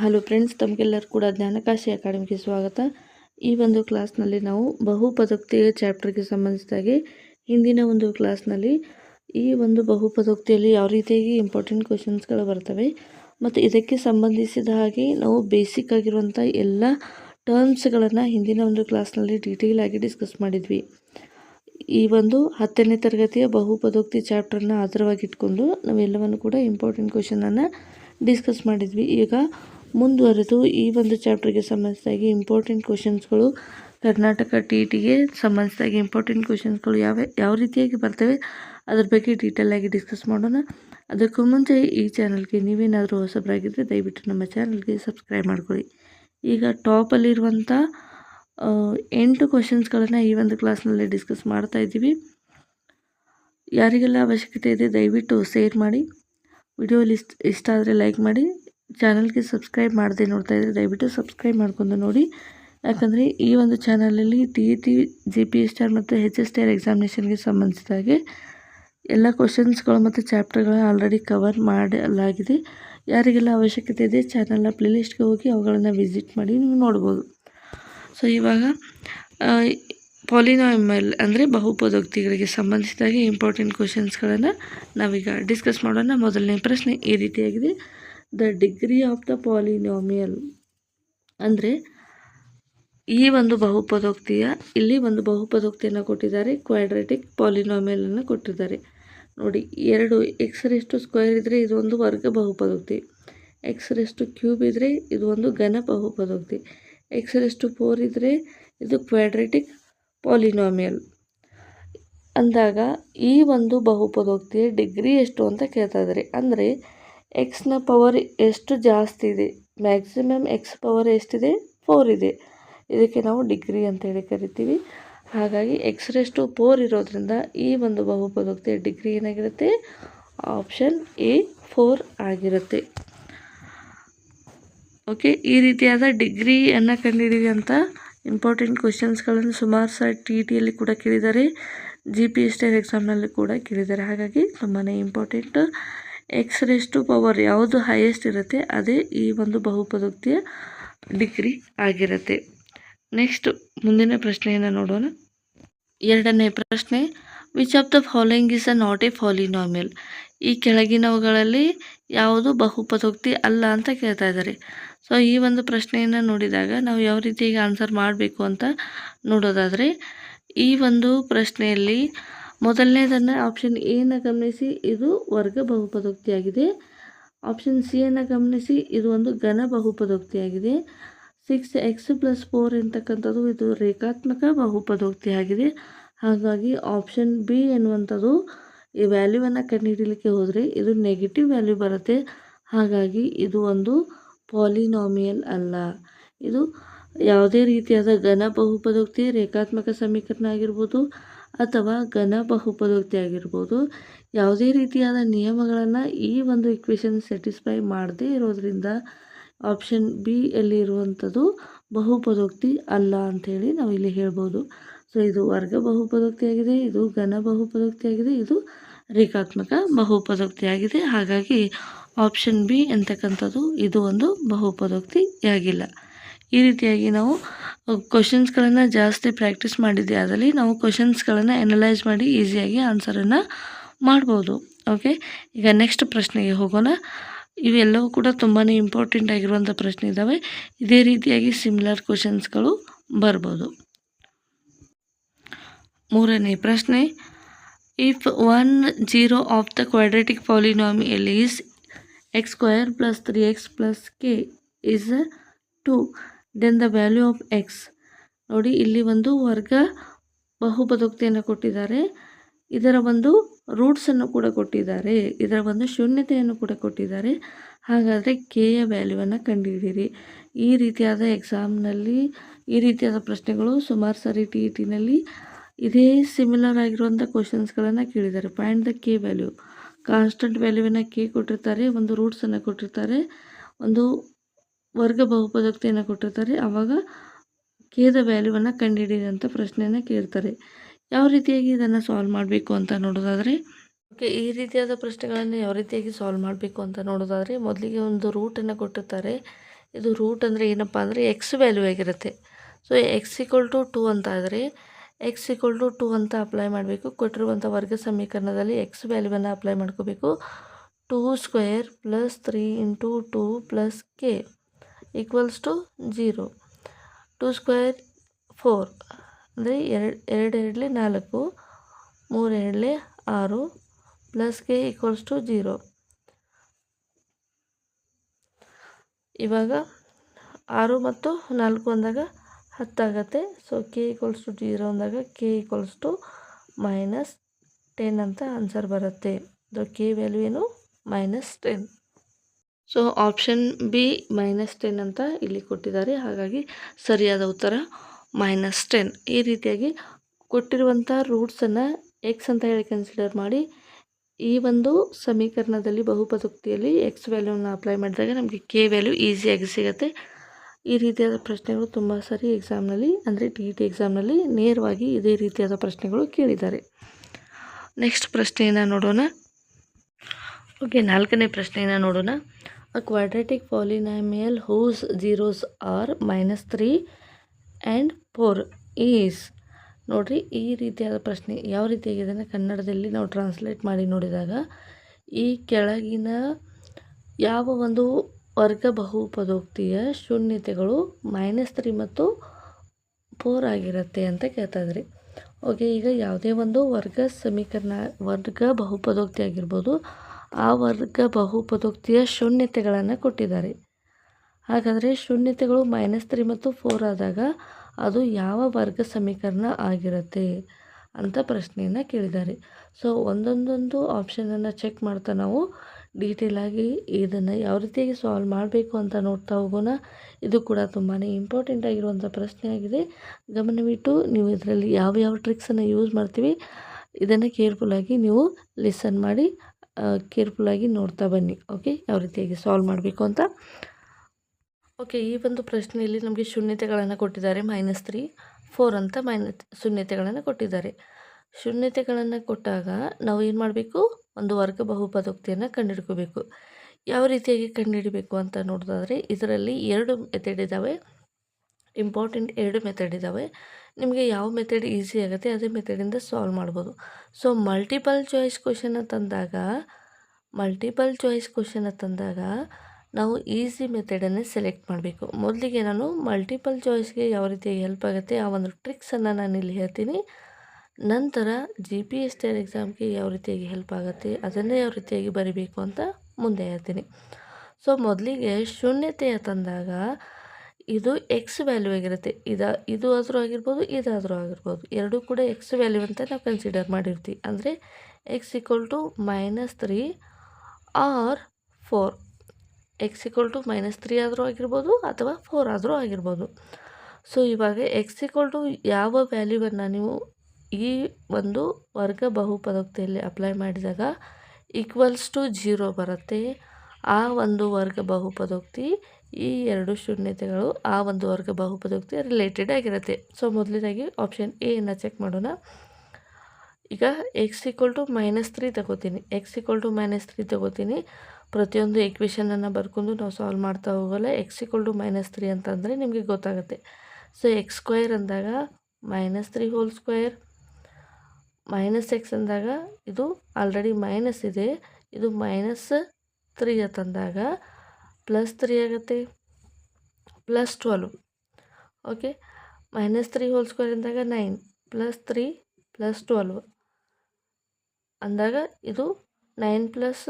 Hello friends ತಮಗೆಲ್ಲರೂ ಕೂಡ ಜ್ಞಾನಕಾಶಿ ಅಕಾಡೆಮಿಗೆ ಸ್ವಾಗತ. ಈ ಒಂದು ಕ್ಲಾಸ್ನಲ್ಲಿ ನಾವು ಬಹುಪದೋಕ್ತಿಯ ಚಾಪ್ಟರ್ಗೆ ಸಂಬಂಧಿಸಿದಾಗೆ ಹಿಂದಿನ ಒಂದು ಕ್ಲಾಸ್ನಲ್ಲಿ ಈ ಒಂದು ಬಹುಪದೋಕ್ತಿಯಲ್ಲಿ ಯಾವ ರೀತಿಯಾಗಿ ಇಂಪಾರ್ಟೆಂಟ್ ಕ್ವಶನ್ಸ್ಗಳು ಬರ್ತವೆ ಮತ್ತು ಇದಕ್ಕೆ ಸಂಬಂಧಿಸಿದ ಹಾಗೆ ನಾವು ಬೇಸಿಕ್ ಆಗಿರುವಂಥ ಎಲ್ಲ ಟರ್ಮ್ಸ್ಗಳನ್ನು ಹಿಂದಿನ ಒಂದು ಕ್ಲಾಸ್ನಲ್ಲಿ ಡೀಟೇಲ್ ಆಗಿ ಡಿಸ್ಕಸ್ ಮಾಡಿದ್ವಿ. ಈ ಒಂದು ಹತ್ತನೇ ತರಗತಿಯ ಬಹುಪದೋಕ್ತಿ ಚಾಪ್ಟರ್ನ ಆಧಾರವಾಗಿಟ್ಕೊಂಡು ನಾವೆಲ್ಲವನ್ನು ಕೂಡ ಇಂಪಾರ್ಟೆಂಟ್ ಕ್ವಶನನ್ನು ಡಿಸ್ಕಸ್ ಮಾಡಿದ್ವಿ. ಈಗ ಮುಂದುವರೆದು ಈ ಒಂದು ಚಾಪ್ಟರ್ಗೆ ಸಂಬಂಧಿಸಿದಾಗಿ ಇಂಪಾರ್ಟೆಂಟ್ ಕ್ವಶನ್ಸ್ಗಳು ಕರ್ನಾಟಕ ಟಿ ಟಿಗೆ ಸಂಬಂಧಿಸಿದಾಗಿ ಇಂಪಾರ್ಟೆಂಟ್ ಕ್ವಶನ್ಸ್ಗಳು ಯಾವ ಯಾವ ರೀತಿಯಾಗಿ ಬರ್ತವೆ, ಅದ್ರ ಬಗ್ಗೆ ಡೀಟೇಲ್ ಆಗಿ ಡಿಸ್ಕಸ್ ಮಾಡೋಣ. ಅದಕ್ಕೂ ಮುಂಚೆ ಈ ಚಾನಲ್ಗೆ ನೀವೇನಾದರೂ ಹೊಸಬರಾಗಿದ್ದರೆ ದಯವಿಟ್ಟು ನಮ್ಮ ಚಾನಲ್ಗೆ ಸಬ್ಸ್ಕ್ರೈಬ್ ಮಾಡ್ಕೊಳ್ಳಿ. ಈಗ ಟಾಪಲ್ಲಿರುವಂಥ ಎಂಟು ಕ್ವಶನ್ಸ್ಗಳನ್ನು ಈ ಒಂದು ಕ್ಲಾಸ್ನಲ್ಲಿ ಡಿಸ್ಕಸ್ ಮಾಡ್ತಾ ಇದ್ದೀವಿ. ಯಾರಿಗೆಲ್ಲ ಅವಶ್ಯಕತೆ ಇದೆ ದಯವಿಟ್ಟು ಶೇರ್ ಮಾಡಿ. ವಿಡಿಯೋ ಲಿಸ್ಟ್ ಇಷ್ಟ ಆದರೆ ಲೈಕ್ ಮಾಡಿ. ಚಾನಲ್ಗೆ ಸಬ್ಸ್ಕ್ರೈಬ್ ಮಾಡದೆ ನೋಡ್ತಾ ಇದ್ದರೆ ದಯವಿಟ್ಟು ಸಬ್ಸ್ಕ್ರೈಬ್ ಮಾಡ್ಕೊಂಡು ನೋಡಿ. ಯಾಕಂದರೆ ಈ ಒಂದು ಚಾನಲಲ್ಲಿ T E T, G P S T R ಮತ್ತು ಹೆಚ್ ಎಸ್ ಟಿ ಆರ್ ಎಕ್ಸಾಮಿನೇಷನ್ಗೆ ಸಂಬಂಧಿಸಿದ ಹಾಗೆ ಎಲ್ಲ ಕ್ವಶನ್ಸ್ಗಳು ಮತ್ತು ಚಾಪ್ಟರ್ಗಳನ್ನ ಆಲ್ರೆಡಿ ಕವರ್ ಮಾಡಲಾಗಿದೆ. ಯಾರಿಗೆಲ್ಲ ಅವಶ್ಯಕತೆ ಇದೆ ಚಾನಲ್ನ ಪ್ಲೇಲಿಸ್ಟ್ಗೆ ಹೋಗಿ ಅವುಗಳನ್ನು ವಿಸಿಟ್ ಮಾಡಿ ನೀವು ನೋಡ್ಬೋದು. ಸೊ ಇವಾಗ ಪಾಲಿನಾಮಲ್ ಅಂದರೆ ಬಹುಪದೋಕ್ತಿಗಳಿಗೆ ಸಂಬಂಧಿಸಿದಾಗೆ ಇಂಪಾರ್ಟೆಂಟ್ ಕ್ವಶನ್ಸ್ಗಳನ್ನು ನಾವೀಗ ಡಿಸ್ಕಸ್ ಮಾಡೋಣ. ಮೊದಲನೇ ಪ್ರಶ್ನೆ ಈ ರೀತಿಯಾಗಿದೆ. The degree of the polynomial ಅಂದರೆ ಈ ಒಂದು ಬಹುಪದೋಕ್ತಿಯ, ಇಲ್ಲಿ ಒಂದು ಬಹುಪದೋಕ್ತಿಯನ್ನು ಕೊಟ್ಟಿದ್ದಾರೆ ಕ್ವಾಡ್ರೆಟಿಕ್ ಪಾಲಿನೋಮಿಯಲನ್ನು ಕೊಟ್ಟಿದ್ದಾರೆ. ನೋಡಿ, ಎರಡು ಎಕ್ಸ್ ರೆಸ್ಟು ಸ್ಕ್ವೇರ್ ಇದ್ದರೆ ಇದು ಒಂದು ವರ್ಗ ಬಹುಪದೋಕ್ತಿ. ಎಕ್ಸ್ ರೆಸ್ಟು ಕ್ಯೂಬ್ ಇದ್ದರೆ ಇದು ಒಂದು ಘನ ಬಹುಪದೋಕ್ತಿ. ಎಕ್ಸ್ ರೆಸ್ಟು ಫೋರ್ ಇದ್ದರೆ ಇದು ಕ್ವಾಡ್ರೆಟಿಕ್ ಪಾಲಿನೋಮಿಯಲ್ ಅಂದಾಗ ಈ ಒಂದು ಬಹುಪದೋಕ್ತಿಯ ಡಿಗ್ರಿ ಎಷ್ಟು ಅಂತ ಕೇಳ್ತಾ ಇದ್ದಾರೆ. ಅಂದರೆ ಎಕ್ಸ್ನ ಪವರ್ ಎಷ್ಟು ಜಾಸ್ತಿ ಇದೆ? ಮ್ಯಾಕ್ಸಿಮಮ್ ಎಕ್ಸ್ ಪವರ್ ಎಷ್ಟಿದೆ? ಫೋರ್ ಇದೆ. ಇದಕ್ಕೆ ನಾವು ಡಿಗ್ರಿ ಅಂತೇಳಿ ಕರಿತೀವಿ. ಹಾಗಾಗಿ ಎಕ್ಸ್ ಫೋರ್ ಇರೋದ್ರಿಂದ ಈ ಒಂದು ಬಹುಪದೋಕ್ತಿಯ ಡಿಗ್ರಿ ಏನಾಗಿರುತ್ತೆ? ಆಪ್ಷನ್ ಎ ಫೋರ್ ಆಗಿರುತ್ತೆ. ಓಕೆ ಈ ರೀತಿಯಾದ ಡಿಗ್ರಿಯನ್ನು ಅಂತ ಇಂಪಾರ್ಟೆಂಟ್ ಕ್ವಶನ್ಸ್ಗಳನ್ನು ಸುಮಾರು ಸಹ ಟಿ ಟಿಯಲ್ಲಿ ಕೂಡ ಕೇಳಿದ್ದಾರೆ. ಜಿ ಪಿ ಎಸ್ ಟಿ ಎಕ್ಸಾಮ್ನಲ್ಲಿ ಕೂಡ ಕೇಳಿದ್ದಾರೆ. ಹಾಗಾಗಿ ತುಂಬಾ ಇಂಪಾರ್ಟೆಂಟ್ ಎಕ್ಸ್ ರೆಸ್ಟು ಪವರ್ ಯಾವುದು ಹೈಯೆಸ್ಟ್ ಇರುತ್ತೆ, ಅದೇ ಈ ಒಂದು ಬಹುಪದೋಕ್ತಿಯ ಡಿಗ್ರಿ ಆಗಿರುತ್ತೆ. ನೆಕ್ಸ್ಟ್ ಮುಂದಿನ ಪ್ರಶ್ನೆಯನ್ನು ನೋಡೋಣ. ಎರಡನೇ ಪ್ರಶ್ನೆ which of the following is uh not a polynomial ಈ ಕೆಳಗಿನವುಗಳಲ್ಲಿ ಯಾವುದು ಬಹುಪದೋಕ್ತಿ ಅಲ್ಲ ಅಂತ ಕೇಳ್ತಾ ಇದ್ದಾರೆ. ಸೊ ಈ ಒಂದು ಪ್ರಶ್ನೆಯನ್ನು ನೋಡಿದಾಗ ನಾವು ಯಾವ ರೀತಿಯಾಗಿ ಆನ್ಸರ್ ಮಾಡಬೇಕು ಅಂತ ನೋಡೋದಾದರೆ, ಈ ಒಂದು ಪ್ರಶ್ನೆಯಲ್ಲಿ ಮೊದಲನೇದನ್ನು ಆಪ್ಷನ್ ಎನ ಗಮನಿಸಿ, ಇದು ವರ್ಗ ಬಹುಪದೋಕ್ತಿಯಾಗಿದೆ. ಆಪ್ಷನ್ ಸಿ ಅನ್ನು ಗಮನಿಸಿ, ಇದು ಒಂದು ಘನ ಬಹುಪದೋಕ್ತಿಯಾಗಿದೆ. ಸಿಕ್ಸ್ ಎಕ್ಸ್ ಪ್ಲಸ್ ಫೋರ್ ಎಂತಕ್ಕಂಥದ್ದು, ಇದು ರೇಖಾತ್ಮಕ ಬಹುಪದೋಕ್ತಿಯಾಗಿದೆ. ಹಾಗಾಗಿ ಆಪ್ಷನ್ ಬಿ ಎನ್ನುವಂಥದ್ದು, ಈ ವ್ಯಾಲ್ಯೂವನ್ನು ಕಂಡುಹಿಡಲಿಕ್ಕೆ ಹೋದರೆ ಇದು ನೆಗೆಟಿವ್ ವ್ಯಾಲ್ಯೂ ಬರುತ್ತೆ. ಹಾಗಾಗಿ ಇದು ಒಂದು ಪಾಲಿನಾಮಿಯಲ್ ಅಲ್ಲ. ಇದು ಯಾವುದೇ ರೀತಿಯಾದ ಘನ ಬಹುಪದೋಕ್ತಿ, ರೇಖಾತ್ಮಕ ಸಮೀಕರಣ ಆಗಿರ್ಬೋದು ಅಥವಾ ಘನ ಬಹುಪದೋಕ್ತಿ ಆಗಿರ್ಬೋದು, ಯಾವುದೇ ರೀತಿಯಾದ ನಿಯಮಗಳನ್ನು ಈ ಒಂದು ಇಕ್ವೇಷನ್ ಸ್ಯಾಟಿಸ್ಫೈ ಮಾಡದೇ ಇರೋದರಿಂದ ಆಪ್ಷನ್ ಬಿ ಅಲ್ಲಿ ಇರುವಂಥದ್ದು ಬಹುಪದೋಕ್ತಿ ಅಲ್ಲ ಅಂಥೇಳಿ ನಾವು ಇಲ್ಲಿ ಹೇಳ್ಬೋದು. ಸೊ ಇದು ವರ್ಗ ಬಹುಪದೋಕ್ತಿಯಾಗಿದೆ ಇದು ಘನ ಬಹುಪದೋಕ್ತಿಯಾಗಿದೆ ಇದು ರೇಖಾತ್ಮಕ ಬಹುಪದೋಕ್ತಿಯಾಗಿದೆ ಹಾಗಾಗಿ ಆಪ್ಷನ್ ಬಿ ಅಂತಕ್ಕಂಥದ್ದು ಇದು ಒಂದು ಬಹುಪದೋಕ್ತಿಯಾಗಿಲ್ಲ ಈ ರೀತಿಯಾಗಿ ನಾವು ಕ್ವಶನ್ಸ್ಗಳನ್ನು ಜಾಸ್ತಿ ಪ್ರಾಕ್ಟೀಸ್ ಮಾಡಿದ್ದೆ ಆದಲ್ಲಿ ನಾವು ಕ್ವಶನ್ಸ್ಗಳನ್ನು ಎನಲೈಸ್ ಮಾಡಿ ಈಸಿಯಾಗಿ ಆನ್ಸರನ್ನು ಮಾಡ್ಬೋದು. ಓಕೆ ಈಗ ನೆಕ್ಸ್ಟ್ ಪ್ರಶ್ನೆಗೆ ಹೋಗೋಣ. ಇವೆಲ್ಲವೂ ಕೂಡ ತುಂಬಾ ಇಂಪಾರ್ಟೆಂಟ್ ಆಗಿರುವಂಥ ಪ್ರಶ್ನೆ ಇದ್ದಾವೆ ಇದೇ ರೀತಿಯಾಗಿ ಸಿಮಿಲರ್ ಕ್ವಶನ್ಸ್ಗಳು ಬರ್ಬೋದು. ಮೂರನೇ ಪ್ರಶ್ನೆ. If one zero of the quadratic polynomial is X square plus three X plus K is two then the value of X ನೋಡಿ, ಇಲ್ಲಿ ಒಂದು ವರ್ಗ ಬಹುಪದೋಕ್ತಿಯನ್ನು ಕೊಟ್ಟಿದ್ದಾರೆ. ಇದರ ಒಂದು ರೂಟ್ಸನ್ನು ಕೂಡ ಕೊಟ್ಟಿದ್ದಾರೆ. ಇದರ ಒಂದು ಶೂನ್ಯತೆಯನ್ನು ಕೂಡ ಕೊಟ್ಟಿದ್ದಾರೆ. ಹಾಗಾದರೆ ಕೆಯ ವ್ಯಾಲ್ಯೂವನ್ನು ಕಂಡುಹಿಡಿಯಿರಿ ಈ ರೀತಿಯಾದ ಎಕ್ಸಾಮ್ನಲ್ಲಿ ಈ ರೀತಿಯಾದ ಪ್ರಶ್ನೆಗಳು ಸುಮಾರು ಸರಿ ಟಿ ಇ ಟಿನಲ್ಲಿ ಇದೇ ಸಿಮಿಲರ್ ಆಗಿರುವಂಥ ಕ್ವಶನ್ಸ್ಗಳನ್ನು ಕೇಳಿದ್ದಾರೆ. Find the K value constant ವ್ಯಾಲ್ಯೂವನ್ನು ಕೆ ಕೊಟ್ಟಿರ್ತಾರೆ, ಒಂದು ರೂಟ್ಸನ್ನು ಕೊಟ್ಟಿರ್ತಾರೆ. ಒಂದು ವರ್ಗ ಬಹುಪದೋಕ್ತಿಯನ್ನು ಕೊಟ್ಟಿರ್ತಾರೆ. ಆವಾಗ ಕೇದ ವ್ಯಾಲ್ಯೂವನ್ನು ಕಂಡುಹಿಡಿಯಿರಿ ಅಂತ ಪ್ರಶ್ನೆಯನ್ನು ಕೇಳ್ತಾರೆ. ಯಾವ ರೀತಿಯಾಗಿ ಇದನ್ನು ಸಾಲ್ವ್ ಮಾಡಬೇಕು ಅಂತ ನೋಡೋದಾದರೆ, ಓಕೆ, ಈ ರೀತಿಯಾದ ಪ್ರಶ್ನೆಗಳನ್ನು ಯಾವ ರೀತಿಯಾಗಿ ಸಾಲ್ವ್ ಮಾಡಬೇಕು ಅಂತ ನೋಡೋದಾದರೆ, ಮೊದಲಿಗೆ ಒಂದು ರೂಟನ್ನು ಕೊಟ್ಟಿರ್ತಾರೆ. ಇದು ರೂಟ್ ಅಂದರೆ ಏನಪ್ಪ ಅಂದರೆ ಎಕ್ಸ್ ವ್ಯಾಲ್ಯೂ ಆಗಿರುತ್ತೆ. So X equal to two ಅಂತ ಆದರೆ ಎಕ್ಸ್ ಈಕ್ವಲ್ ಟು ಟು ಅಂತ ಅಪ್ಲೈ ಮಾಡಬೇಕು. ಕೊಟ್ಟಿರುವಂಥ ವರ್ಗ ಸಮೀಕರಣದಲ್ಲಿ ಎಕ್ಸ್ ವ್ಯಾಲ್ಯೂವನ್ನು ಅಪ್ಲೈ ಮಾಡ್ಕೋಬೇಕು. Two square plus three into two plus K equals to zero two square four ಅಂದರೆ ಎರಡು ಎರಡು ಎರಡಲಿ ನಾಲ್ಕು, ಮೂರು ಎರಡಲಿ ಆರು plus K equals to zero ಇವಾಗ ಆರು ಮತ್ತು ನಾಲ್ಕು ಅಂದಾಗ ಹತ್ತಾಗತ್ತೆ. So K equals to zero ಅಂದಾಗ K equals to minus ten ಅಂತ ಆನ್ಸರ್ ಬರುತ್ತೆ. ಅದು ಕೆ ವ್ಯಾಲ್ಯೂ ಏನು? Minus ten so option B minus ten ಅಂತ ಇಲ್ಲಿ ಕೊಟ್ಟಿದ್ದಾರೆ. ಹಾಗಾಗಿ ಸರಿಯಾದ ಉತ್ತರ ಮೈನಸ್ ಟೆನ್ ಈ ರೀತಿಯಾಗಿ ಕೊಟ್ಟಿರುವಂಥ ರೂಟ್ಸನ್ನು ಎಕ್ಸ್ ಅಂತ ಹೇಳಿ ಕನ್ಸಿಡರ್ ಮಾಡಿ ಈ ಒಂದು ಸಮೀಕರಣದಲ್ಲಿ ಬಹುಪದೋಕ್ತಿಯಲ್ಲಿ ಎಕ್ಸ್ ವ್ಯಾಲ್ಯೂನ ಅಪ್ಲೈ ಮಾಡಿದಾಗ ನಮಗೆ ಕೆ ವ್ಯಾಲ್ಯೂ ಈಸಿಯಾಗಿ ಸಿಗುತ್ತೆ. ಈ ರೀತಿಯಾದ ಪ್ರಶ್ನೆಗಳು ತುಂಬ ಸರಿ ಎಕ್ಸಾಮ್ನಲ್ಲಿ ಅಂದರೆ ಟಿ ಇ ಟಿ ಎಕ್ಸಾಮ್ನಲ್ಲಿ ನೇರವಾಗಿ ಇದೇ ರೀತಿಯಾದ ಪ್ರಶ್ನೆಗಳು ಕೇಳಿದ್ದಾರೆ. ನೆಕ್ಸ್ಟ್ ಪ್ರಶ್ನೆಯನ್ನು ನೋಡೋಣ. ಓಕೆ ನಾಲ್ಕನೇ ಪ್ರಶ್ನೆಯನ್ನು ನೋಡೋಣ. Uh quadratic polynomial whose zeros are minus three and four is ನೋಡಿರಿ, ಈ ರೀತಿಯಾದ ಪ್ರಶ್ನೆ ಯಾವ ರೀತಿಯಾಗಿದೆ ಅಂದರೆ ಕನ್ನಡದಲ್ಲಿ ನಾವು ಟ್ರಾನ್ಸ್ಲೇಟ್ ಮಾಡಿ ನೋಡಿದಾಗ, ಈ ಕೆಳಗಿನ ಯಾವ ಒಂದು ವರ್ಗ ಬಹುಪದೋಕ್ತಿಯ ಶೂನ್ಯತೆಗಳು ಮೈನಸ್ ತ್ರೀ ಮತ್ತು ಫೋರ್ ಆಗಿರುತ್ತೆ ಅಂತ ಕೇಳ್ತಾ ಇದ್ರಿ. ಓಕೆ ಈಗ ಯಾವುದೇ ಒಂದು ವರ್ಗ ಸಮೀಕರಣ, ವರ್ಗ ಬಹುಪದೋಕ್ತಿ ಆಗಿರ್ಬೋದು ಆ ವರ್ಗ ಬಹುಪದೋಕ್ತಿಯ ಶೂನ್ಯತೆಗಳನ್ನು ಕೊಟ್ಟಿದ್ದಾರೆ. ಹಾಗಾದರೆ ಶೂನ್ಯತೆಗಳು ಮೈನಸ್ ತ್ರೀ ಮತ್ತು ಫೋರ್ ಆದಾಗ ಅದು ಯಾವ ವರ್ಗ ಸಮೀಕರಣ ಆಗಿರುತ್ತೆ ಅಂತ ಪ್ರಶ್ನೆಯನ್ನು ಕೇಳಿದ್ದಾರೆ. ಸೊ ಒಂದೊಂದೊಂದು ಆಪ್ಷನನ್ನು ಚೆಕ್ ಮಾಡ್ತಾ ನಾವು ಡೀಟೇಲಾಗಿ ಇದನ್ನು ಯಾವ ರೀತಿಯಾಗಿ ಸಾಲ್ವ್ ಮಾಡಬೇಕು ಅಂತ ನೋಡ್ತಾ ಹೋಗೋಣ. ಇದು ಕೂಡ ತುಂಬಾ ಇಂಪಾರ್ಟೆಂಟ್ ಆಗಿರುವಂಥ ಪ್ರಶ್ನೆ ಆಗಿದೆ. ಗಮನವಿಟ್ಟು ನೀವು ಇದರಲ್ಲಿ ಯಾವ ಯಾವ ಟ್ರಿಕ್ಸನ್ನು ಯೂಸ್ ಮಾಡ್ತೀವಿ, ಇದನ್ನು ಕೇರ್ಫುಲ್ಲಾಗಿ ನೀವು ಲಿಸನ್ ಮಾಡಿ. ಕೇರ್ಫುಲ್ಲಾಗಿ ನೋಡ್ತಾ ಬನ್ನಿ. ಓಕೆ ಯಾವ ರೀತಿಯಾಗಿ ಸಾಲ್ವ್ ಮಾಡಬೇಕು ಅಂತ? ಓಕೆ ಈ ಒಂದು ಪ್ರಶ್ನೆಯಲ್ಲಿ ನಮಗೆ ಶೂನ್ಯತೆಗಳನ್ನು ಕೊಟ್ಟಿದ್ದಾರೆ. ಮೈನಸ್ ತ್ರೀ ಫೋರ್ ಅಂತ ಮೈನಸ್ ಶೂನ್ಯತೆಗಳನ್ನು ಕೊಟ್ಟಿದ್ದಾರೆ. ಶೂನ್ಯತೆಗಳನ್ನು ಕೊಟ್ಟಾಗ ನಾವು ಏನು ಮಾಡಬೇಕು? ಒಂದು ವರ್ಗ ಬಹುಪದೋಕ್ತಿಯನ್ನು ಕಂಡುಹಿಡ್ಕೋಬೇಕು. ಯಾವ ರೀತಿಯಾಗಿ ಕಂಡುಹಿಡಬೇಕು ಅಂತ ನೋಡೋದಾದರೆ, ಇದರಲ್ಲಿ ಎರಡು ಮೆಥಡ್ ಇದ್ದಾವೆ ಇಂಪಾರ್ಟೆಂಟ್ ಎರಡು ಮೆಥಡ್ ಇದ್ದಾವೆ ನಿಮಗೆ ಯಾವ ಮೆಥಡ್ ಈಸಿ ಆಗುತ್ತೆ ಅದೇ ಮೆಥಡಿಂದ ಸಾಲ್ವ್ ಮಾಡ್ಬೋದು. ಸೊ ಮಲ್ಟಿಪಲ್ ಚಾಯ್ಸ್ ಕ್ವಶನ್ ತಂದಾಗ ಮಲ್ಟಿಪಲ್ ಚಾಯ್ಸ್ ಕ್ವಶನ್ ತಂದಾಗ ನಾವು ಈಸಿ ಮೆಥಡನ್ನೇ ಸೆಲೆಕ್ಟ್ ಮಾಡಬೇಕು. ಮೊದಲಿಗೆ ನಾನು ಮಲ್ಟಿಪಲ್ ಚಾಯ್ಸ್ಗೆ ಯಾವ ರೀತಿಯಾಗಿ ಹೆಲ್ಪ್ ಆಗುತ್ತೆ ಆ ಒಂದು ಟ್ರಿಕ್ಸನ್ನು ನಾನು ಇಲ್ಲಿ ಹೇಳ್ತೀನಿ. ನಂತರ ಜಿ ಪಿ ಎಸ್ ಟಿ ಎಕ್ಸಾಮ್ಗೆ ಯಾವ ರೀತಿಯಾಗಿ ಹೆಲ್ಪ್ ಆಗುತ್ತೆ, ಅದನ್ನೇ ಯಾವ ರೀತಿಯಾಗಿ ಬರಿಬೇಕು ಅಂತ ಮುಂದೆ ಹೇಳ್ತೀನಿ. ಸೊ ಮೊದಲಿಗೆ ಶೂನ್ಯತೆಯ ತಂದಾಗ ಇದು ಎಕ್ಸ್ ವ್ಯಾಲ್ಯೂ ಆಗಿರುತ್ತೆ. ಇದು ಇದು ಆದರೂ ಆಗಿರ್ಬೋದು, ಇದಾದರೂ ಆಗಿರ್ಬೋದು. ಎರಡೂ ಕೂಡ ಎಕ್ಸ್ ವ್ಯಾಲ್ಯೂ ಅಂತ ನಾವು ಕನ್ಸಿಡರ್ ಮಾಡಿರ್ತೀವಿ. ಅಂದರೆ X equal to minus three or four X equal to minus three ಆದರೂ ಆಗಿರ್ಬೋದು ಅಥವಾ ಫೋರ್ ಆದರೂ ಆಗಿರ್ಬೋದು. ಸೊ ಇವಾಗ ಎಕ್ಸ್ ಈಕ್ವಲ್ ಟು ಯಾವ ವ್ಯಾಲ್ಯೂವನ್ನು ನೀವು ಈ ಒಂದು ವರ್ಗ ಬಹುಪದೋಕ್ತಿಯಲ್ಲಿ ಅಪ್ಲೈ ಮಾಡಿದಾಗ ಈಕ್ವಲ್ಸ್ ಟು ಜೀರೋ ಬರುತ್ತೆ. ಆ ಒಂದು ವರ್ಗ ಬಹುಪದೋಕ್ತಿ ಈ ಎರಡು ಶೂನ್ಯತೆಗಳು ಆ ಒಂದು ವರ್ಗ ಬಹುಪದೋಕ್ತಿ ರಿಲೇಟೆಡ್ ಆಗಿರುತ್ತೆ. ಸೊ ಮೊದಲನೇದಾಗಿ ಆಪ್ಷನ್ ಎಯನ್ನು ಚೆಕ್ ಮಾಡೋಣ. ಈಗ X equal to minus three ತಗೋತೀನಿ. X equal to minus three ತಗೋತೀನಿ. ಪ್ರತಿಯೊಂದು ಎಕ್ವೇಷನನ್ನು ಬರ್ಕೊಂಡು ನಾವು ಸಾಲ್ವ್ ಮಾಡ್ತಾ ಹೋಗೋಲ್ಲ. X equal to minus three ಅಂತಂದರೆ ನಿಮಗೆ ಗೊತ್ತಾಗುತ್ತೆ. ಸೊ ಎಕ್ಸ್ ಸ್ಕ್ವೈರ್ ಅಂದಾಗ minus three whole square minus X ಅಂದಾಗ ಇದು ಆಲ್ರೆಡಿ ಮೈನಸ್ ಇದೆ. ಇದು ಮೈನಸ್ ತ್ರೀ ಅಂತಂದಾಗ ಪ್ಲಸ್ ತ್ರೀ ಆಗುತ್ತೆ plus twelve okay minus three whole square ಅಂದಾಗ nine plus three plus twelve ಅಂದಾಗ ಇದು nine plus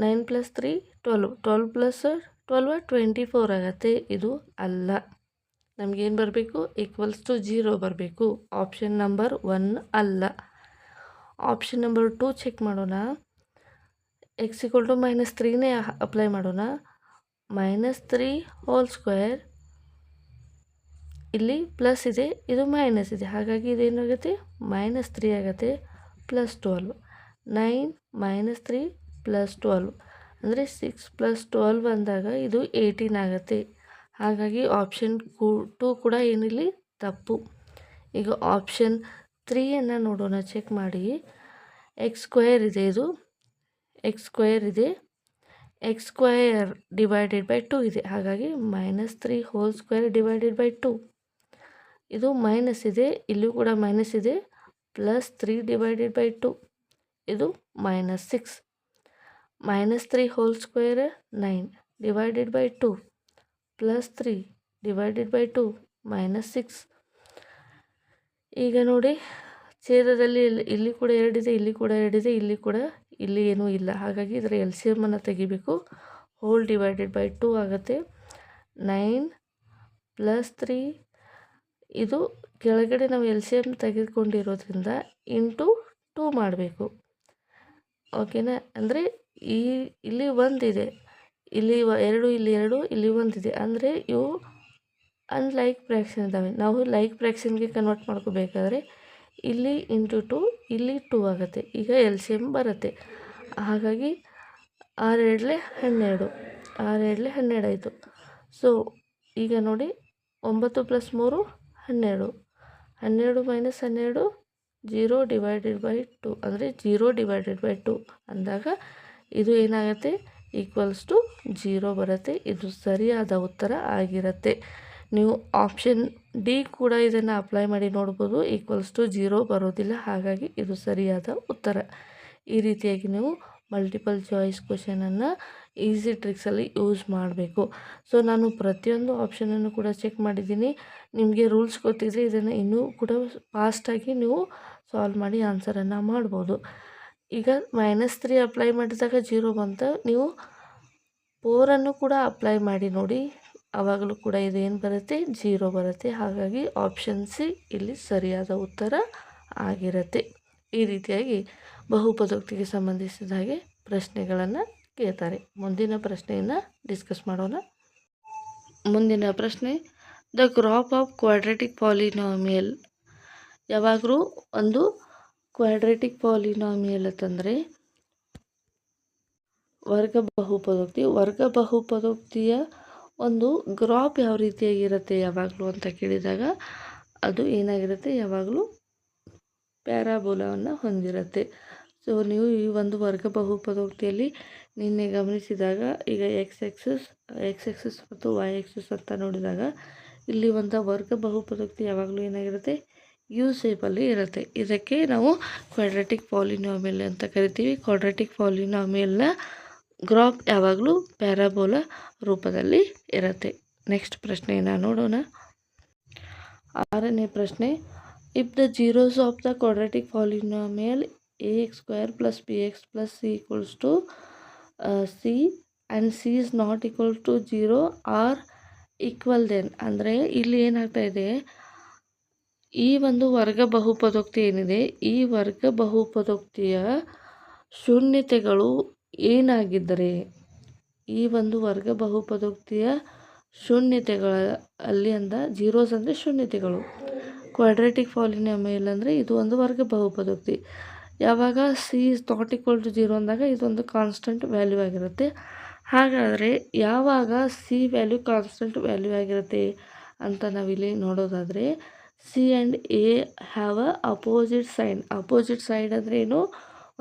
nine plus three twelve twelve plus twelve twenty four ಆಗುತ್ತೆ. ಇದು ಅಲ್ಲ. ನಮಗೇನು ಬರಬೇಕು? ಈಕ್ವಲ್ಸ್ ಟು ಜೀರೋ ಬರಬೇಕು. ಆಪ್ಷನ್ ನಂಬರ್ ಒನ್ ಅಲ್ಲ. ಆಪ್ಷನ್ ನಂಬರ್ ಟು ಚೆಕ್ ಮಾಡೋಣ. ಎಕ್ಸ್ ಈಕ್ವಲ್ ಟು ಮೈನಸ್ ತ್ರೀನೇ ಅಪ್ಲೈ ಮಾಡೋಣ. ಮೈನಸ್ ತ್ರೀ ಹೋಲ್ ಸ್ಕ್ವೇರ್ ಇಲ್ಲಿ ಪ್ಲಸ್ ಇದೆ, ಇದು ಮೈನಸ್ ಇದೆ. ಹಾಗಾಗಿ ಇದೇನಾಗುತ್ತೆ ಮೈನಸ್ ತ್ರೀ ಆಗುತ್ತೆ plus twelve nine minus three plus twelve ಅಂದರೆ ಸಿಕ್ಸ್ ಪ್ಲಸ್ ಟ್ವೆಲ್ವ್ ಅಂದಾಗ ಇದು ಏಯ್ಟೀನ್ ಆಗುತ್ತೆ. ಹಾಗಾಗಿ ಆಪ್ಷನ್ ಕೂ ಟೂ ಕೂಡ ಏನಿಲ್ಲಿ ತಪ್ಪು. ಈಗ ಆಪ್ಷನ್ ತ್ರೀಯನ್ನು ನೋಡೋಣ ಚೆಕ್ ಮಾಡಿ. ಎಕ್ಸ್ ಸ್ಕ್ವೇರ್ ಇದೆ ಇದು. ಎಕ್ಸ್ ಸ್ಕ್ವೇರ್ ಇದೆ. X square divided by two ಇದೆ. ಹಾಗಾಗಿ minus three whole square divided by two ಇದು ಮೈನಸ್ ಇದೆ ಇಲ್ಲೂ ಕೂಡ ಮೈನಸ್ ಇದೆ. Plus three divided by two ಇದು minus six minus three whole square nine divided by two plus three divided by two minus six ಈಗ ನೋಡಿ, ಛೇದದಲ್ಲಿ ಇಲ್ಲಿ ಇಲ್ಲಿ ಕೂಡ ಎರಡಿದೆ, ಇಲ್ಲಿ ಕೂಡ ಎರಡಿದೆ, ಇಲ್ಲಿ ಕೂಡ ಇಲ್ಲಿ ಏನೂ ಇಲ್ಲ. ಹಾಗಾಗಿ ಇದರ ಎಲ್ ಸಿ ಎಮ್ಮನ್ನು ತೆಗಿಬೇಕು. ಹೋಲ್ ಡಿವೈಡೆಡ್ ಬೈ ಟೂ ಆಗುತ್ತೆ. ನೈನ್ ಪ್ಲಸ್ ತ್ರೀ ಇದು ಕೆಳಗಡೆ ನಾವು ಎಲ್ ಸಿ ಎಂ ತೆಗೆದುಕೊಂಡಿರೋದ್ರಿಂದ ಇಂಟು ಟೂ ಮಾಡಬೇಕು. ಓಕೆನಾ ಅಂದರೆ ಈ, ಇಲ್ಲಿ ಒಂದಿದೆ. ಇಲ್ಲಿ ಎರಡು ಇಲ್ಲಿ ಎರಡು, ಇಲ್ಲಿ ಒಂದಿದೆ. ಅಂದರೆ ಇವು ಅನ್ಲೈಕ್ ಫ್ರ್ಯಾಕ್ಷನ್ ಇದ್ದಾವೆ. ನಾವು ಲೈಕ್ ಫ್ರ್ಯಾಕ್ಷನ್ಗೆ ಕನ್ವರ್ಟ್ ಮಾಡ್ಕೋಬೇಕಾದ್ರೆ ಇಲ್ಲಿ ಇಂಟು ಟು ಇಲ್ಲಿ ಟೂ ಆಗುತ್ತೆ. ಈಗ ಎಲ್ ಸಿ ಎಂ ಬರುತ್ತೆ. ಹಾಗಾಗಿ ಆರೆರಡಲೆ ಹನ್ನೆರಡು ಆರೆರಡಲೆ ಹನ್ನೆರಡು ಆಯಿತು. ಸೊ ಈಗ ನೋಡಿ, ಒಂಬತ್ತು ಪ್ಲಸ್ ಮೂರು, ಹನ್ನೆರಡು. ಹನ್ನೆರಡು ಮೈನಸ್ ಹನ್ನೆರಡು ಜೀರೋ ಡಿವೈಡೆಡ್ ಬೈ ಟು ಅಂದರೆ ಜೀರೋ ಡಿವೈಡೆಡ್ ಬೈ ಟು ಅಂದಾಗ ಇದು ಏನಾಗುತ್ತೆ? ಈಕ್ವಲ್ಸ್ ಟು ಜೀರೋ ಬರುತ್ತೆ. ಇದು ಸರಿಯಾದ ಉತ್ತರ ಆಗಿರುತ್ತೆ. ನೀವು ಆಪ್ಷನ್ ಡಿ ಕೂಡ ಇದನ್ನು ಅಪ್ಲೈ ಮಾಡಿ ನೋಡ್ಬೋದು ಈಕ್ವಲ್ಸ್ ಟು ಜೀರೋ ಬರೋದಿಲ್ಲ. ಹಾಗಾಗಿ ಇದು ಸರಿಯಾದ ಉತ್ತರ. ಈ ರೀತಿಯಾಗಿ ನೀವು ಮಲ್ಟಿಪಲ್ ಚಾಯ್ಸ್ ಕ್ವಶನನ್ನು ಈಸಿ ಟ್ರಿಕ್ಸಲ್ಲಿ ಯೂಸ್ ಮಾಡಬೇಕು. ಸೊ ನಾನು ಪ್ರತಿಯೊಂದು ಆಪ್ಷನನ್ನು ಕೂಡ ಚೆಕ್ ಮಾಡಿದ್ದೀನಿ. ನಿಮಗೆ ರೂಲ್ಸ್ ಗೊತ್ತಿದ್ದರೆ ಇದನ್ನು ಇನ್ನೂ ಕೂಡ ಫಾಸ್ಟಾಗಿ ನೀವು ಸಾಲ್ವ್ ಮಾಡಿ ಆನ್ಸರನ್ನು ಮಾಡ್ಬೋದು. ಈಗ ಮೈನಸ್ ತ್ರೀ ಅಪ್ಲೈ ಮಾಡಿದಾಗ ಜೀರೋ ಬಂತ, ನೀವು ಫೋರನ್ನು ಕೂಡ ಅಪ್ಲೈ ಮಾಡಿ ನೋಡಿ. ಆವಾಗಲೂ ಕೂಡ ಇದು ಏನು ಬರುತ್ತೆ? ಜೀರೋ ಬರುತ್ತೆ. ಹಾಗಾಗಿ ಆಪ್ಷನ್ ಸಿ ಇಲ್ಲಿ ಸರಿಯಾದ ಉತ್ತರ ಆಗಿರುತ್ತೆ. ಈ ರೀತಿಯಾಗಿ ಬಹುಪದೋಕ್ತಿಗೆ ಸಂಬಂಧಿಸಿದ ಹಾಗೆ ಪ್ರಶ್ನೆಗಳನ್ನು ಕೇಳ್ತಾರೆ. ಮುಂದಿನ ಪ್ರಶ್ನೆಯನ್ನು ಡಿಸ್ಕಸ್ ಮಾಡೋಣ. ಮುಂದಿನ ಪ್ರಶ್ನೆ the graph of quadratic polynomial ಯಾವಾಗಲೂ ಒಂದು ಕ್ವಾಡ್ರೆಟಿಕ್ ಪಾಲಿನಾಮಿಯಲ್ ಅಂತಂದರೆ ವರ್ಗ ಬಹುಪದೋಕ್ತಿ, ವರ್ಗ ಬಹುಪದೋಕ್ತಿಯ ಒಂದು ಗ್ರಾಪ್ ಯಾವ ರೀತಿಯಾಗಿರುತ್ತೆ ಯಾವಾಗಲೂ ಅಂತ ಕೇಳಿದಾಗ ಅದು ಏನಾಗಿರುತ್ತೆ? ಯಾವಾಗಲೂ ಪ್ಯಾರಾಬೋಲಾವನ್ನು ಹೊಂದಿರುತ್ತೆ. ಸೊ ನೀವು ಈ ಒಂದು ವರ್ಗ ಬಹುಪದೋಕ್ತಿಯಲ್ಲಿ ನಿನ್ನೆ ಗಮನಿಸಿದಾಗ ಈಗ ಎಕ್ಸ್ ಎಕ್ಸಸ್ ಎಕ್ಸ್ ಎಕ್ಸಸ್ ಮತ್ತು ವೈ ಎಕ್ಸಸ್ ಅಂತ ನೋಡಿದಾಗ ಇಲ್ಲಿ ಒಂದು ವರ್ಗ ಬಹುಪದೋಕ್ತಿ ಯಾವಾಗಲೂ ಏನಾಗಿರುತ್ತೆ? ಯು ಸೇಪಲ್ಲಿ ಇರುತ್ತೆ. ಇದಕ್ಕೆ ನಾವು ಕ್ವಾಡ್ರೆಟಿಕ್ ಪಾಲಿನಾಮಿಯಲ್ ಅಂತ ಕರಿತೀವಿ. ಕ್ವಾಡ್ರೆಟಿಕ್ ಪಾಲಿನಾಮಿಯಲ್ನ ಗ್ರಾಫ್ ಯಾವಾಗಲೂ ಪ್ಯಾರಾಬೋಲಾ ರೂಪದಲ್ಲಿ ಇರುತ್ತೆ. ನೆಕ್ಸ್ಟ್ ಪ್ರಶ್ನೆಯನ್ನು ನೋಡೋಣ. ಆರನೇ ಪ್ರಶ್ನೆ. If the zeros of the quadratic polynomial A X square plus B X plus C equals to C and C is not equal to zero are equal then ಅಂದರೆ ಇಲ್ಲಿ ಏನಾಗ್ತಾ ಇದೆ? ಈ ಒಂದು ವರ್ಗ ಬಹುಪದೋಕ್ತಿ ಏನಿದೆ? ಈ ವರ್ಗ ಬಹುಪದೋಕ್ತಿಯ ಶೂನ್ಯತೆಗಳು ಏನಾಗಿದ್ದರೆ? ಈ ಒಂದು ವರ್ಗ ಬಹುಪದೋಕ್ತಿಯ ಶೂನ್ಯತೆಗಳ ಅಲ್ಲಿ ಅಂದ ಜೀರೋಸ್ ಅಂದರೆ ಶೂನ್ಯತೆಗಳು. ಕ್ವಾಡ್ರೆಟಿಕ್ ಪಾಲಿನಾಮಿಯಲ್ ಅಂದರೆ ಇದು ಒಂದು ವರ್ಗ ಬಹುಪದೋಕ್ತಿ. ಯಾವಾಗ C is not equal to zero ಅಂದಾಗ ಇದೊಂದು ಕಾನ್ಸ್ಟಂಟ್ ವ್ಯಾಲ್ಯೂ ಆಗಿರುತ್ತೆ. ಹಾಗಾದರೆ ಯಾವಾಗ ಸಿ ವ್ಯಾಲ್ಯೂ ಕಾನ್ಸ್ಟಂಟ್ ವ್ಯಾಲ್ಯೂ ಆಗಿರುತ್ತೆ ಅಂತ ನಾವಿಲ್ಲಿ ನೋಡೋದಾದರೆ C and A have a opposite sign opposite side ಅಂದರೆ ಏನು?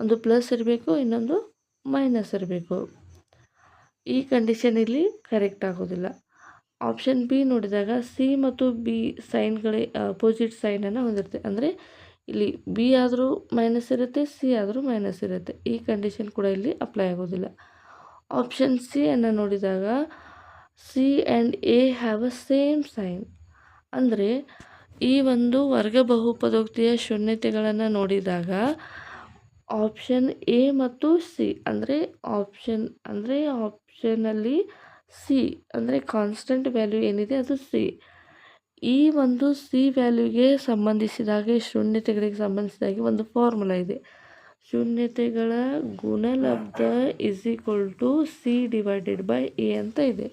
ಒಂದು ಪ್ಲಸ್ ಇರಬೇಕು, ಇನ್ನೊಂದು ಮೈನಸ್ ಇರಬೇಕು. ಈ ಕಂಡೀಷನ್ ಇಲ್ಲಿ ಕರೆಕ್ಟ್ ಆಗೋದಿಲ್ಲ. ಆಪ್ಷನ್ ಬಿ ನೋಡಿದಾಗ ಸಿ ಮತ್ತು ಬಿ ಸೈನ್ಗಳೇ ಅಪೋಸಿಟ್ ಸೈನನ್ನು ಹೊಂದಿರುತ್ತೆ. ಅಂದರೆ ಇಲ್ಲಿ ಬಿ ಆದರೂ ಮೈನಸ್ ಇರುತ್ತೆ ಸಿ ಆದರೂ ಮೈನಸ್ ಇರುತ್ತೆ. ಈ ಕಂಡೀಷನ್ ಕೂಡ ಇಲ್ಲಿ ಅಪ್ಲೈ ಆಗೋದಿಲ್ಲ. ಆಪ್ಷನ್ ಸಿ ಅನ್ನು ನೋಡಿದಾಗ C and A have a same sign ಅಂದರೆ ಈ ಒಂದು ವರ್ಗ ಬಹುಪದೋಕ್ತಿಯ ಶೂನ್ಯತೆಗಳನ್ನು ನೋಡಿದಾಗ ಆಪ್ಷನ್ ಎ ಮತ್ತು ಸಿ ಅಂದರೆ ಆಪ್ಷನ್ ಅಂದರೆ ಆಪ್ಷನಲ್ಲಿ ಸಿ ಅಂದರೆ ಕಾನ್ಸ್ಟೆಂಟ್ ವ್ಯಾಲ್ಯೂ ಏನಿದೆ ಅದು ಸಿ ಈ ಒಂದು ಸಿ ವ್ಯಾಲ್ಯೂಗೆ ಸಂಬಂಧಿಸಿದಾಗೆ ಶೂನ್ಯತೆಗಳಿಗೆ ಸಂಬಂಧಿಸಿದಾಗೆ ಒಂದು ಫಾರ್ಮುಲಾ ಇದೆ. ಶೂನ್ಯತೆಗಳ ಗುಣಲಬ್ಧ is equal to C divided by A ಅಂತ ಇದೆ.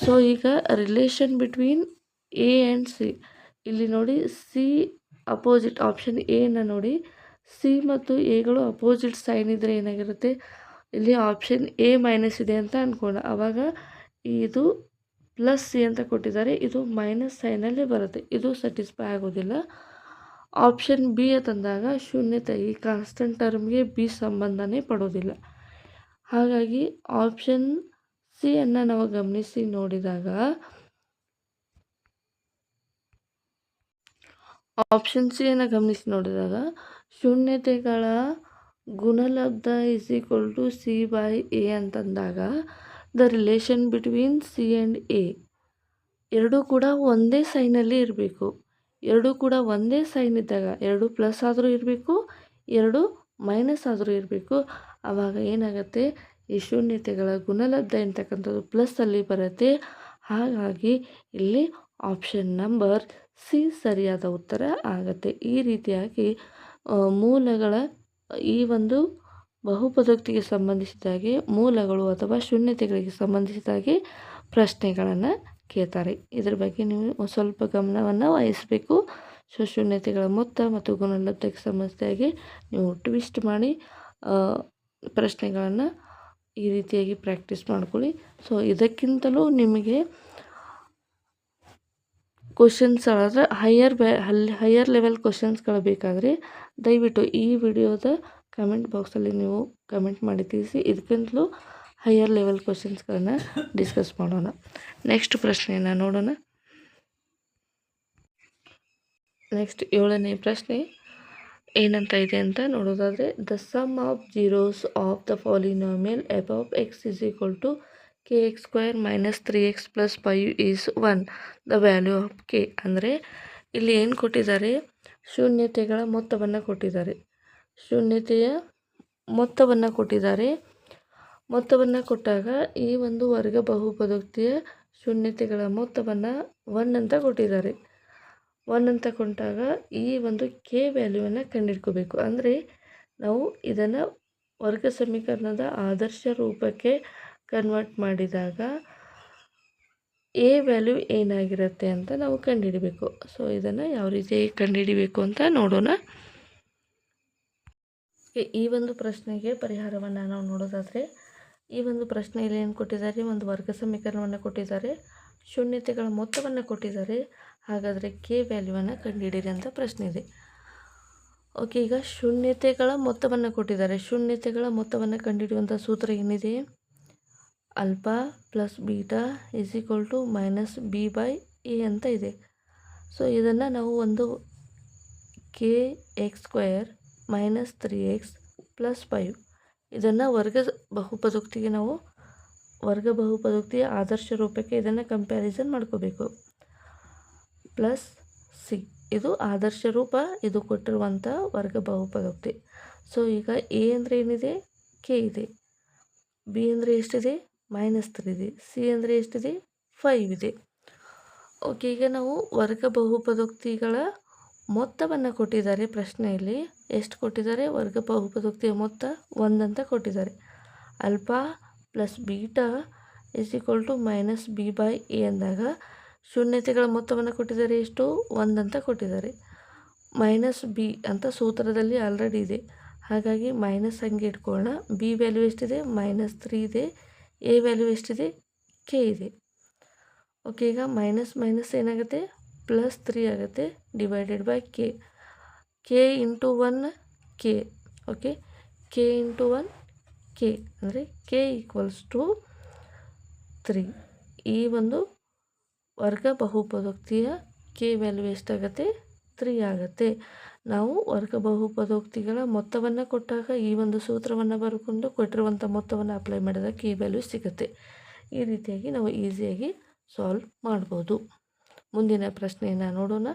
ಸೊ ಈಗ relation between A and C ಇಲ್ಲಿ ನೋಡಿ ಸಿ ಅಪೋಸಿಟ್ ಆಪ್ಷನ್ ಎನ ನೋಡಿ ಸಿ ಮತ್ತು ಎಗಳು ಅಪೋಸಿಟ್ ಸೈನ್ ಇದ್ದರೆ ಏನಾಗಿರುತ್ತೆ? ಇಲ್ಲಿ ಆಪ್ಷನ್ ಎ ಮೈನಸ್ ಇದೆ ಅಂತ ಅಂದ್ಕೊಂಡ ಆವಾಗ ಇದು ಪ್ಲಸ್ ಸಿ ಅಂತ ಕೊಟ್ಟಿದ್ದಾರೆ. ಇದು ಮೈನಸ್ ಸೈನಲ್ಲಿ ಬರುತ್ತೆ. ಇದು ಸ್ಯಾಟಿಸ್ಫೈ ಆಗೋದಿಲ್ಲ. ಆಪ್ಷನ್ ಬಿ ಅಂತಂದಾಗ ಶೂನ್ಯತೆ. ಈ ಕಾನ್ಸ್ಟೆಂಟ್ ಟರ್ಮ್ಗೆ ಬಿ ಸಂಬಂಧನೇ ಪಡೋದಿಲ್ಲ. ಹಾಗಾಗಿ ಆಪ್ಷನ್ ಸಿಯನ್ನು ನಾವು ಗಮನಿಸಿ ನೋಡಿದಾಗ ಆಪ್ಷನ್ ಸಿಯನ್ನು ಗಮನಿಸಿ ನೋಡಿದಾಗ ಶೂನ್ಯತೆಗಳ ಗುಣಲಬ್ಧ is equal to C by A ಅಂತಂದಾಗ the relation between C and A ಎರಡೂ ಕೂಡ ಒಂದೇ ಸೈನಲ್ಲಿ ಇರಬೇಕು. ಎರಡೂ ಕೂಡ ಒಂದೇ ಸೈನ್ ಇದ್ದಾಗ ಎರಡು ಪ್ಲಸ್ ಆದರೂ ಇರಬೇಕು, ಎರಡು ಮೈನಸ್ ಆದರೂ ಇರಬೇಕು. ಆವಾಗ ಏನಾಗುತ್ತೆ? ಈ ಶೂನ್ಯತೆಗಳ ಗುಣಲಬ್ಧ ಎಂತಕ್ಕಂಥದ್ದು ಪ್ಲಸ್ಸಲ್ಲಿ ಬರುತ್ತೆ. ಹಾಗಾಗಿ ಇಲ್ಲಿ ಆಪ್ಷನ್ ನಂಬರ್ ಸಿ ಸರಿಯಾದ ಉತ್ತರ ಆಗುತ್ತೆ. ಈ ರೀತಿಯಾಗಿ ಮೂಲಗಳ ಈ ಒಂದು ಬಹುಪದೋಕ್ತಿಗೆ ಸಂಬಂಧಿಸಿದಾಗೆ ಮೂಲಗಳು ಅಥವಾ ಶೂನ್ಯತೆಗಳಿಗೆ ಸಂಬಂಧಿಸಿದಾಗೆ ಪ್ರಶ್ನೆಗಳನ್ನು ಕೇಳ್ತಾರೆ. ಇದ್ರ ಬಗ್ಗೆ ನೀವು ಸ್ವಲ್ಪ ಗಮನವನ್ನು ವಹಿಸಬೇಕು. ಸೊ, ಶೂನ್ಯತೆಗಳ ಮೊತ್ತ ಮತ್ತು ಗುಣಲಬ್ಧಕ್ಕೆ ಸಂಬಂಧಿಸಿದಾಗೆ ನೀವು ಟ್ವಿಸ್ಟ್ ಮಾಡಿ ಪ್ರಶ್ನೆಗಳನ್ನು ಈ ರೀತಿಯಾಗಿ ಪ್ರಾಕ್ಟೀಸ್ ಮಾಡ್ಕೊಳ್ಳಿ. ಸೊ, ಇದಕ್ಕಿಂತಲೂ ನಿಮಗೆ ಕ್ವಶನ್ಸ್ ಅಂದರೆ ಹೈಯರ್ ಬ್ಯಾ ಅಲ್ಲಿ ಹೈಯರ್ ಲೆವೆಲ್ ಕ್ವಶನ್ಸ್ಗಳು ಬೇಕಾದರೆ ದಯವಿಟ್ಟು ಈ ವಿಡಿಯೋದ ಕಮೆಂಟ್ ಬಾಕ್ಸಲ್ಲಿ ನೀವು ಕಮೆಂಟ್ ಮಾಡಿ ತಿಳಿಸಿ. ಇದಕ್ಕಿಂತಲೂ ಹೈಯರ್ ಲೆವೆಲ್ ಕ್ವಶನ್ಸ್ಗಳನ್ನು ಡಿಸ್ಕಸ್ ಮಾಡೋಣ. ನೆಕ್ಸ್ಟ್ ಪ್ರಶ್ನೆಯನ್ನು ನೋಡೋಣ. ನೆಕ್ಸ್ಟ್ ಏಳನೇ ಪ್ರಶ್ನೆ. ಏನಂತ ಇದೆ ಅಂತ ನೋಡೋದಾದರೆ the sum of zeros of the polynomial above X is equal to X square minus three X plus five is one the value of K ಅಂದರೆ ಇಲ್ಲಿ ಏನು ಕೊಟ್ಟಿದ್ದಾರೆ? ಶೂನ್ಯತೆಗಳ ಮೊತ್ತವನ್ನು ಕೊಟ್ಟಿದ್ದಾರೆ. ಶೂನ್ಯತೆಯ ಮೊತ್ತವನ್ನು ಕೊಟ್ಟಿದ್ದಾರೆ. ಮೊತ್ತವನ್ನು ಕೊಟ್ಟಾಗ ಈ ಒಂದು ವರ್ಗ ಬಹುಪದೋಕ್ತಿಯ ಶೂನ್ಯತೆಗಳ ಮೊತ್ತವನ್ನು ಒನ್ ಅಂತ ಕೊಟ್ಟಿದ್ದಾರೆ. ಒನ್ ಅಂತ ಕೊಟ್ಟಾಗ ಈ ಒಂದು ಕೆ ವ್ಯಾಲ್ಯೂವನ್ನು ಕಂಡುಹಿಡ್ಕೋಬೇಕು ಅಂದರೆ ನಾವು ಇದನ್ನು ವರ್ಗ ಸಮೀಕರಣದ ಆದರ್ಶ ರೂಪಕ್ಕೆ ಕನ್ವರ್ಟ್ ಮಾಡಿದಾಗ ಎ ವ್ಯಾಲ್ಯೂ ಏನಾಗಿರುತ್ತೆ ಅಂತ ನಾವು ಕಂಡುಹಿಡಬೇಕು ಸೊ ಇದನ್ನು ಯಾವ ರೀತಿ ಕಂಡುಹಿಡಿಬೇಕು ಅಂತ ನೋಡೋಣ. ಈ ಒಂದು ಪ್ರಶ್ನೆಗೆ ಪರಿಹಾರವನ್ನು ನಾವು ನೋಡೋದಾದರೆ, ಈ ಒಂದು ಪ್ರಶ್ನೆಯಲ್ಲಿ ಏನು ಕೊಟ್ಟಿದ್ದಾರೆ? ಒಂದು ವರ್ಗ ಸಮೀಕರಣವನ್ನು ಕೊಟ್ಟಿದ್ದಾರೆ. ಶೂನ್ಯತೆಗಳ ಮೊತ್ತವನ್ನು ಕೊಟ್ಟಿದ್ದಾರೆ. ಹಾಗಾದರೆ ಕೆ ವ್ಯಾಲ್ಯೂವನ್ನು ಕಂಡುಹಿಡಿಯಿರಿ ಅಂತ ಪ್ರಶ್ನೆ ಇದೆ. ಓಕೆ ಈಗ ಶೂನ್ಯತೆಗಳ ಮೊತ್ತವನ್ನು ಕೊಟ್ಟಿದ್ದಾರೆ. ಶೂನ್ಯತೆಗಳ ಮೊತ್ತವನ್ನು ಕಂಡುಹಿಡಿಯುವಂಥ ಸೂತ್ರ ಏನಿದೆ? Alpha plus beta is equal to minus B by A ಅಂತ ಇದೆ. ಸೊ ಇದನ್ನು ನಾವು ಒಂದು K X square minus three X plus five ಇದನ್ನು ವರ್ಗ ಬಹುಪದೋಕ್ತಿಗೆ ನಾವು ವರ್ಗ ಬಹುಪದೋಕ್ತಿಯ ಆದರ್ಶ ರೂಪಕ್ಕೆ ಇದನ್ನು ಕಂಪ್ಯಾರಿಸನ್ ಮಾಡ್ಕೋಬೇಕು. ಪ್ಲಸ್ ಸಿ ಇದು ಆದರ್ಶ ರೂಪ ಇದು ಕೊಟ್ಟಿರುವಂಥ ವರ್ಗ ಬಹುಪದೋಕ್ತಿ. ಸೊ ಈಗ ಎ ಅಂದರೆ ಏನಿದೆ? ಕೆ ಇದೆ. ಬಿ ಅಂದರೆ ಎಷ್ಟಿದೆ? ಮೈನಸ್ ತ್ರೀ ಇದೆ. ಸಿ ಅಂದರೆ ಎಷ್ಟಿದೆ ಫೈವ್ ಇದೆ. ಓಕೆ ಈಗ ನಾವು ವರ್ಗ ಬಹುಪದೋಕ್ತಿಗಳ ಮೊತ್ತವನ್ನು ಕೊಟ್ಟಿದ್ದಾರೆ ಪ್ರಶ್ನೆಯಲ್ಲಿ. ಎಷ್ಟು ಕೊಟ್ಟಿದ್ದಾರೆ? ವರ್ಗ ಬಹುಪದೋಕ್ತಿಯ ಮೊತ್ತ ಒಂದಂತ ಕೊಟ್ಟಿದ್ದಾರೆ. Alpha plus beta is equal to minus B by A ಅಂದಾಗ ಶೂನ್ಯತೆಗಳ ಮೊತ್ತವನ್ನು ಕೊಟ್ಟಿದ್ದಾರೆ ಎಷ್ಟು? ಒಂದಂತ ಕೊಟ್ಟಿದ್ದಾರೆ. ಮೈನಸ್ ಬಿ ಅಂತ ಸೂತ್ರದಲ್ಲಿ ಆಲ್ರೆಡಿ ಇದೆ. ಹಾಗಾಗಿ ಮೈನಸ್ ಹಂಗೆ ಇಟ್ಕೊಳ್ಳೋಣ. ಬಿ ವ್ಯಾಲ್ಯೂ ಎಷ್ಟಿದೆ? ಮೈನಸ್ ತ್ರೀ ಇದೆ. ಎ ವ್ಯಾಲ್ಯೂ ಎಷ್ಟಿದೆ? ಕೆ ಇದೆ. ಓಕೆ ಈಗ ಮೈನಸ್ ಮೈನಸ್ ಏನಾಗುತ್ತೆ? ಪ್ಲಸ್ ತ್ರೀ ಆಗುತ್ತೆ divided by K K into one K okay K into one K ಅಂದರೆ ಕೆ ಈಕ್ವಲ್ಸ್ ಟು ತ್ರೀ ಈ ಒಂದು ವರ್ಗ ಬಹುಪದೋಕ್ತಿಯ ಕೆ ವ್ಯಾಲ್ಯೂ ಎಷ್ಟಾಗುತ್ತೆ? ತ್ರೀ ಆಗುತ್ತೆ. ನಾವು ವರ್ಗ ಬಹುಪದೋಕ್ತಿಗಳ ಮೊತ್ತವನ್ನು ಕೊಟ್ಟಾಗ ಈ ಒಂದು ಸೂತ್ರವನ್ನು ಬರ್ಕೊಂಡು ಕೊಟ್ಟಿರುವಂಥ ಮೊತ್ತವನ್ನು ಅಪ್ಲೈ ಮಾಡಿದಾಗ ಕೀ ವ್ಯಾಲ್ಯೂ ಸಿಗುತ್ತೆ. ಈ ರೀತಿಯಾಗಿ ನಾವು ಈಸಿಯಾಗಿ ಸಾಲ್ವ್ ಮಾಡ್ಬೋದು. ಮುಂದಿನ ಪ್ರಶ್ನೆಯನ್ನು ನೋಡೋಣ.